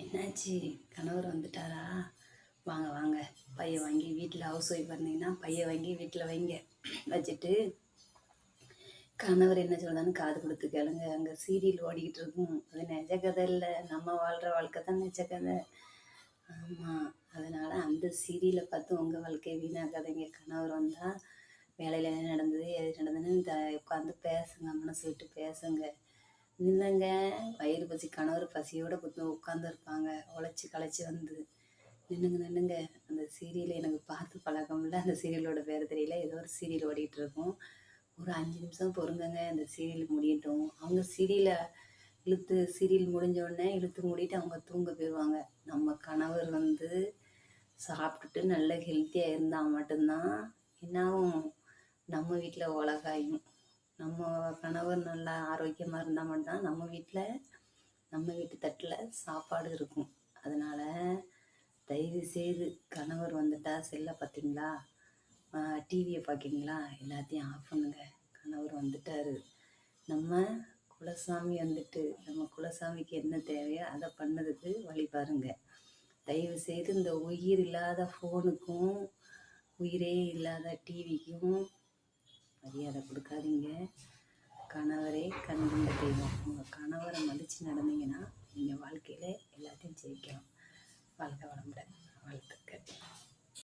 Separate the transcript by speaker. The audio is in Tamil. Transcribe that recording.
Speaker 1: என்னாச்சு? கணவர் வந்துட்டாரா? வாங்க வாங்க. பைய வாங்கி வீட்டில் ஹவுஸ் ஒய்ஃப் இருந்தீங்கன்னா பைய வாங்கி வீட்டில் வைங்க. வச்சுட்டு கணவர் என்ன சொல்றான்னு காது கொடுத்து கேளுங்க. அங்கே சீரியல் ஓடிக்கிட்டு இருக்கும். அது நிஜ கதை இல்லை. நம்ம வாழ்கிற வாழ்க்கை தான் நிஜ கதை. ஆமாம் அதனால் அந்த சீரியலை பார்த்து உங்கள் வாழ்க்கையை வீணாக்காதீங்க கணவர் வந்தால் வேலையில் என்ன நடந்தது எது நடந்ததுன்னு உட்காந்து பேசுங்க. மனசு விட்டு பேசுங்க. இல்லைங்க. வயிறு பசி கணவர் பசியோடு குத்து உட்காந்துருப்பாங்க உழைச்சி களைச்சி வந்து நின்னுங்க நின்னுங்க. அந்த சீரியல் எனக்கு பார்த்து பழக்கம் இல்லை அந்த சீரியலோட பேர் தெரியல. ஏதோ ஒரு சீரியல் ஓடிட்டு இருக்கும் ஒரு அஞ்சு நிமிஷம் பொறுங்கங்க. அந்த சீரியல் முடியட்டும். அவங்க சீரியலை இழுத்து சீரியல் முடிஞ்ச உடனே இழுத்து மூடிட்டு அவங்க தூங்க போயிடுவாங்க. நம்ம கணவர் வந்து சாப்பிட்டுட்டு நல்ல ஹெல்த்தியாக இருந்தால் மட்டும்தான் என்னாகும்? நம்ம வீட்டில் உலகாயும். நம்ம கணவர் நல்லா ஆரோக்கியமாக இருந்தால் மட்டும்தான் நம்ம வீட்டில் நம்ம வீட்டு தட்டில் சாப்பாடு இருக்கும். அதனால் தயவு செய்து கணவர் வந்துட்டா செல்லை பார்த்தீங்களா டிவியை பார்க்கிங்களா எல்லாத்தையும் ஆஃப் பண்ணுங்க. கணவர் வந்துட்டாரு. நம்ம குலசாமி வந்துட்டு நம்ம குலசாமிக்கு என்ன தேவையோ அதை பண்ணதுக்கு வழி பாருங்க. தயவு செய்து இந்த உயிர் இல்லாத ஃபோனுக்கும் உயிரே இல்லாத டிவிக்கும் மரியாதை கொடுக்காதீங்க. கணவரே கண்கண்ட தெய்வம். உங்கள் கணவரை மதித்து நடந்தீங்கன்னா நீங்கள் வாழ்க்கையில் எல்லாத்தையும் ஜெயிக்கலாம். வாழ்க்கை வளமுடன்.